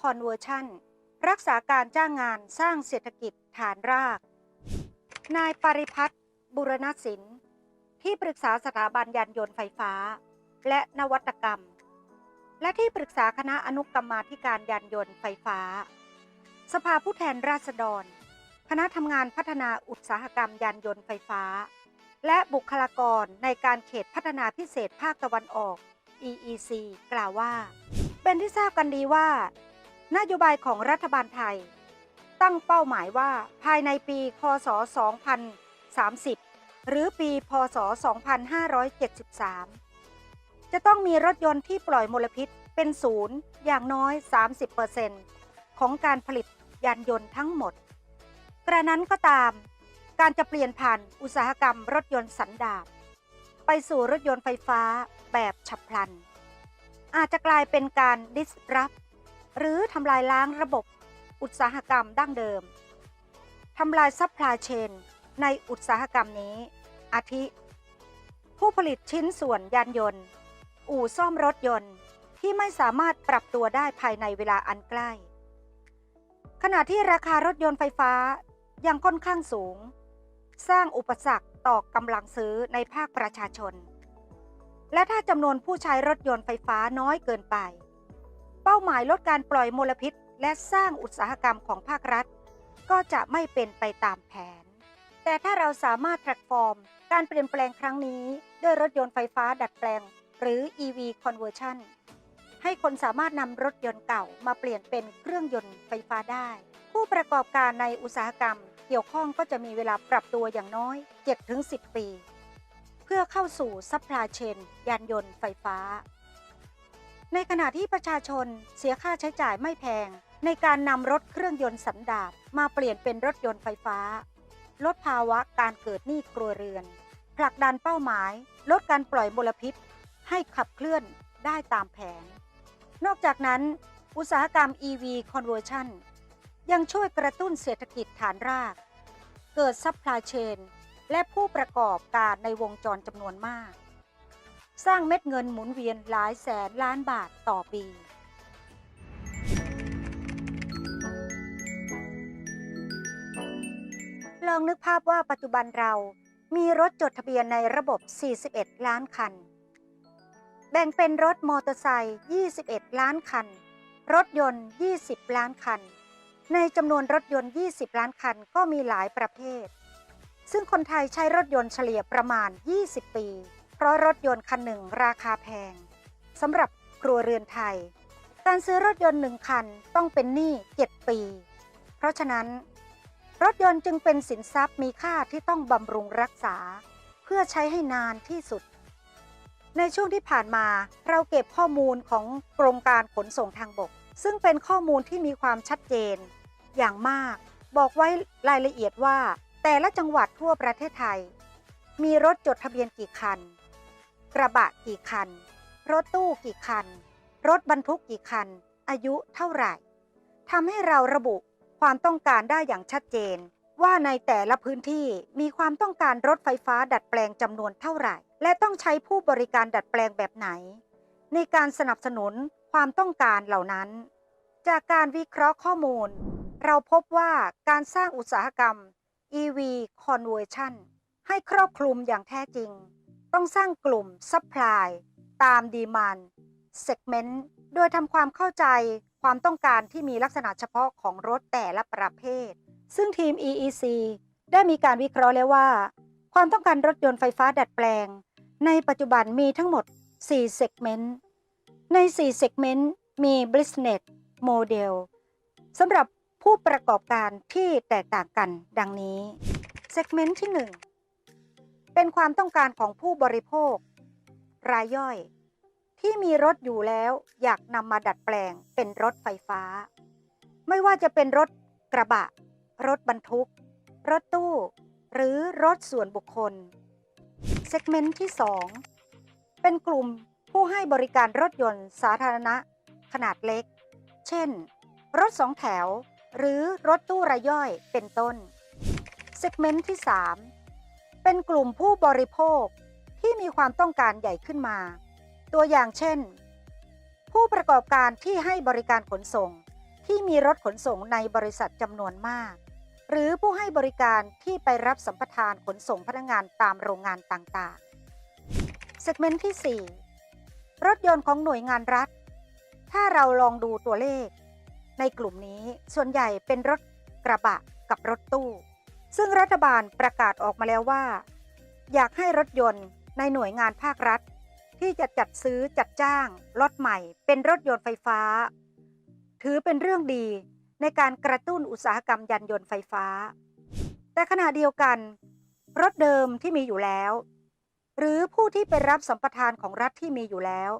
Conversion รักษาการจ้างงานสร้างเศรษฐกิจฐานราก นายปริพัฒน์บุรณศิลป์ ที่ปรึกษาสถาบันยานยนต์ไฟฟ้า และนวัตกรรม และที่ปรึกษาคณะอนุกรรมาธิการยานยนต์ไฟฟ้า สภาผู้แทนราษฎร คณะทำงานพัฒนาอุตสาหกรรมยานยนต์ไฟฟ้า และบุคลากรในการเขตพัฒนาพิเศษภาคตะวันออก EEC กล่าวว่า เป็นที่ทราบกันดีว่า นโยบายของรัฐบาลไทย ตั้งเป้าหมายว่าภายในปี คศ 2030 หรือปี พศ 2573 จะต้องมีรถยนต์ที่ปล่อยมลพิษเป็นศูนย์อย่างน้อย 30%ของการผลิตยานยนต์ทั้งหมด กระนั้นก็ตาม การจะเปลี่ยนผ่านอุตสาหกรรมรถยนต์สันดาปไปสู่รถยนต์ไฟฟ้าแบบฉับพลัน อาจจะกลายเป็นการดิสรับ หรือทำลายล้างระบบอุตสาหกรรมดั้งเดิม ทำลายซัพพลายเชนในอุตสาหกรรมนี้ อาทิ ผู้ผลิตชิ้นส่วนยานยนต์ อู่ซ่อมรถยนต์ที่ไม่สามารถปรับตัวได้ภายในเวลาอันใกล้ ขณะที่ราคารถยนต์ไฟฟ้ายังค่อนข้างสูง สร้างอุปสรรคต่อกำลังซื้อในภาคประชาชน และถ้าจำนวนผู้ใช้รถยนต์ไฟฟ้าน้อยเกินไป เป้าหมายลดการปล่อยมลพิษ และสร้างอุตสาหกรรมของภาครัฐ ก็จะไม่เป็นไปตามแผน แต่ถ้าเราสามารถแพลตฟอร์ม การเปลี่ยนแปลงครั้งนี้ ด้วยรถยนต์ไฟฟ้าดัดแปลง หรือ EV conversion ให้คนสามารถนำรถยนต์เก่ามาเปลี่ยนเป็นเครื่องยนต์ไฟฟ้าได้ ผู้ประกอบการในอุตสาหกรรม เกี่ยวข้องก็จะมีเวลาปรับตัวอย่างน้อย 7-10 ปี เพื่อเข้าสู่ซัพพลายเชนยานยนต์ไฟฟ้า ในขณะที่ประชาชนเสียค่าใช้จ่ายไม่แพง ในการนำรถเครื่องยนต์สันดาปมาเปลี่ยนเป็นรถยนต์ไฟฟ้า ลดภาวะการเกิดหนี้ครัวเรือน ผลักดันเป้าหมาย ลดการปล่อยมลพิษ ให้ขับเคลื่อนได้ตามแผน นอกจากนั้น อุตสาหกรรม EV conversion ยังช่วยกระตุ้นเศรษฐกิจฐานราก เกิดซัพพลายเชนและผู้ประกอบการในวงจรจำนวนมาก สร้างเม็ดเงินหมุนเวียนหลายแสนล้านบาทต่อปีลองนึกภาพว่าปัจจุบันเรามีรถจดทะเบียนในระบบ 41 ล้านคัน แบ่งเป็นรถมอเตอร์ไซค์ 21 ล้านคัน รถยนต์ 20 ล้านคัน ในจำนวนรถยนต์ 20 ล้านคันก็มีหลายประเภท ซึ่งคนไทยใช้รถยนต์เฉลี่ยประมาณ 20 ปี เพราะรถยนต์คันหนึ่งราคาแพงสำหรับครัวเรือนไทย การซื้อรถยนต์หนึ่งคันต้องเป็นหนี้ 7 ปี เพราะฉะนั้น รถยนต์จึงเป็นสินทรัพย์มีค่าที่ต้องบำรุงรักษา เพื่อใช้ให้นานที่สุด ในช่วงที่ผ่านมาเราเก็บข้อมูลของกรมการขนส่งทางบก ซึ่งเป็นข้อมูลที่มีความชัดเจน อย่างมาก บอกไว้รายละเอียดว่า แต่ละจังหวัดทั่วประเทศไทย มีรถจดทะเบียนกี่คัน กระบะกี่คัน รถตู้กี่คัน รถบรรทุกกี่คัน อายุเท่าไหร่ทำให้เราระบุความต้องการได้อย่างชัดเจน ว่าในแต่ละพื้นที่มีความต้องการรถไฟฟ้าดัดแปลงจำนวนเท่าไหร่ และต้องใช้ผู้บริการดัดแปลงแบบไหน ในการสนับสนุนความต้องการเหล่านั้น จากการวิเคราะห์ข้อมูล เราพบว่าการสร้างอุตสาหกรรม EV conversion ให้ครอบคลุมอย่างแท้จริง ต้องสร้างกลุ่ม supply ตาม demand segment โดยทำความเข้าใจความต้องการที่มีลักษณะเฉพาะของรถแต่ละประเภท ซึ่งทีม EEC ได้มีการวิเคราะห์แล้วว่า ความต้องการรถยนต์ไฟฟ้าดัดแปลง ในปัจจุบันมีทั้งหมด4 segment ใน4 segment มี business model สำหรับผู้ประกอบการที่แตกต่างกันดังนี้ segment ที่ 1 เป็นความต้องการของผู้บริโภค รายย่อย ที่มีรถอยู่แล้วอยากนำมาดัดแปลงเป็นรถไฟฟ้า ไม่ว่าจะเป็นรถกระบะ รถบรรทุก รถตู้ หรือรถส่วนบุคคลเซกเมนต์ที่ 2 เป็นกลุ่มผู้ให้บริการรถยนต์สาธารณะ ขนาดเล็ก เช่น รถสองแถว หรือรถตู้รายย่อยเป็นต้นเซกเมนต์ที่ 3 เป็นกลุ่มผู้บริโภคที่มีความต้องการใหญ่ขึ้นมา ตัวอย่างเช่น ผู้ประกอบการที่ให้บริการขนส่งที่มีรถขนส่งในบริษัทจำนวนมาก หรือผู้ให้บริการที่ไปรับสัมปทานขนส่งพนักงานตามโรงงานต่างๆ เซกเมนต์ที่ 4 รถยนต์ของหน่วยงานรัฐ ถ้าเราลองดูตัวเลข ในกลุ่มนี้ส่วนใหญ่เป็นรถกระบะกับรถตู้ ซึ่งรัฐบาลประกาศออกมาแล้วว่า อยากให้รถยนต์ในหน่วยงานภาครัฐ ที่จะจัดซื้อจัดจ้างรถใหม่ เป็นรถยนต์ไฟฟ้า ถือเป็นเรื่องดีในการกระตุ้นอุตสาหกรรมยานยนต์ไฟฟ้า แต่ขณะเดียวกัน รถเดิมที่มีอยู่แล้ว หรือผู้ที่ไปรับสัมปทานของรัฐที่มีอยู่แล้ว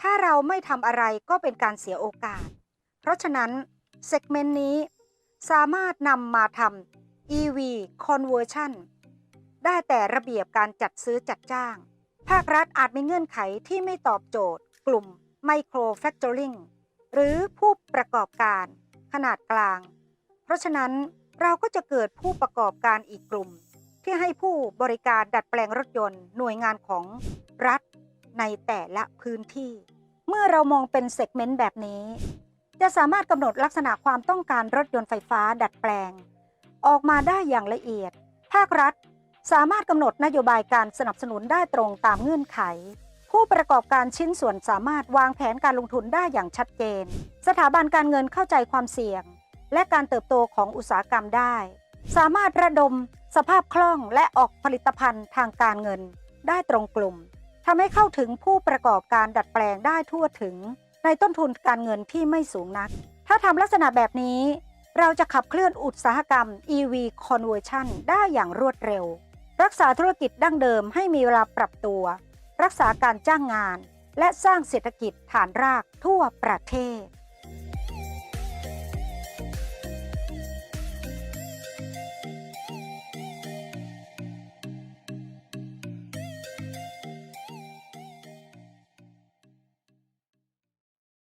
ถ้าเราไม่ทำอะไรก็เป็นการเสียโอกาส เพราะฉะนั้นเซกเมนต์นี้สามารถนำมาทำ EV conversion ได้แต่ระเบียบการจัดซื้อจัดจ้าง ภาครัฐอาจมีเงื่อนไขที่ไม่ตอบโจทย์ กลุ่ม Microfacturing หรือผู้ประกอบการขนาดกลาง เพราะฉะนั้นเราก็จะเกิดผู้ประกอบการอีกกลุ่ม ที่ให้ผู้บริการดัดแปลงรถยนต์หน่วยงานของรัฐในแต่ละพื้นที่ เมื่อเรามองเป็นเซกเมนต์แบบนี้ จะสามารถกำหนดลักษณะความต้องการรถยนต์ไฟฟ้าดัดแปลง ออกมาได้อย่างละเอียด ภาครัฐสามารถกำหนดนโยบายการสนับสนุนได้ตรงตามเงื่อนไข ผู้ประกอบการชิ้นส่วนสามารถวางแผนการลงทุนได้อย่างชัดเจน สถาบันการเงินเข้าใจความเสี่ยง และการเติบโตของอุตสาหกรรมได้ สามารถระดม สภาพคล่องและออกผลิตภัณฑ์ทางการเงิน ได้ตรงกลุ่มทำให้เข้าถึงผู้ประกอบการดัดแปลงได้ทั่วถึง ในต้นทุนการเงินที่ไม่สูงนัก ถ้าทำลักษณะแบบนี้ เราจะขับเคลื่อนอุตสาหกรรม EV conversion ได้อย่างรวดเร็ว รักษาธุรกิจดั้งเดิมให้มีเวลาปรับตัว รักษาการจ้างงาน และสร้างเศรษฐกิจฐานรากทั่วประเทศ